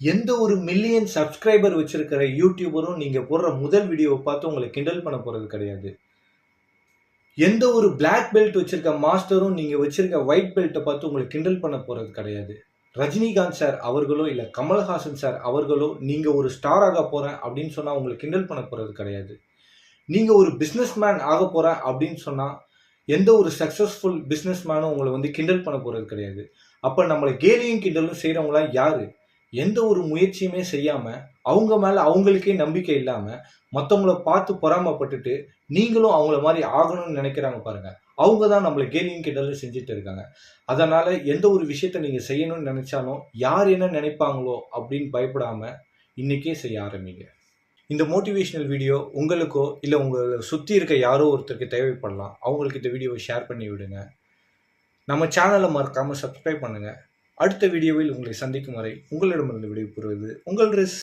எந்த ஒரு million subscriber வச்சிருக்கிற யூடியூபரும் நீங்கள் போடுற முதல் வீடியோவை பார்த்து உங்களை கிண்டல் பண்ண போகிறது கிடையாது. எந்த ஒரு பிளாக் பெல்ட் வச்சிருக்க மாஸ்டரும் நீங்கள் வச்சிருக்க ஒயிட் பெல்ட்டை பார்த்து உங்களை கிண்டல் பண்ண போகிறது கிடையாது. ரஜினிகாந்த் சார் அவர்களோ இல்லை கமல்ஹாசன் சார் அவர்களோ நீங்கள் ஒரு ஸ்டார் ஆக போகிறேன் அப்படின்னு சொன்னால் உங்களை கிண்டல் பண்ண போகிறது கிடையாது. நீங்கள் ஒரு பிஸ்னஸ்மேன் ஆக போகிறேன் அப்படின்னு சொன்னால் எந்த ஒரு சக்ஸஸ்ஃபுல் பிஸ்னஸ் மேனும் உங்களை வந்து கிண்டல் பண்ண போகிறது கிடையாது. அப்போ நம்மளை கேலியும் கிண்டலும் செய்கிறவங்களாம் யாரு? எந்த ஒரு முயற்சியுமே செய்யாமல் அவங்க மேலே அவங்களுக்கே நம்பிக்கை இல்லாமல் மற்றவங்கள பார்த்து பொறாமப்பட்டுட்டு நீங்களும் அவங்கள மாதிரி ஆகணும்னு நினைக்கிறாங்க பாருங்கள் அவங்க தான் நம்மளை கேலியும் கிண்டலும் செஞ்சுட்டு இருக்காங்க. அதனால் எந்த ஒரு விஷயத்த நீங்கள் செய்யணும்னு நினச்சாலும் யார் என்ன நினைப்பாங்களோ அப்படின்னு பயப்படாமல் இன்றைக்கே செய்ய ஆரம்பிங்க. இந்த மோட்டிவேஷனல் வீடியோ உங்களுக்கோ இல்லை உங்களை சுற்றி இருக்க யாரோ ஒருத்தருக்கு தேவைப்படலாம். அவங்களுக்கு இந்த வீடியோவை ஷேர் பண்ணி விடுங்க. நம்ம சேனலை மறக்காமல் சப்ஸ்கிரைப் பண்ணுங்கள் அடுத்த வீடியோவில் உங்களை சந்திக்கும் வரை உங்களிடமிருந்து விடைபெறுவது உங்கள் ரிஸ்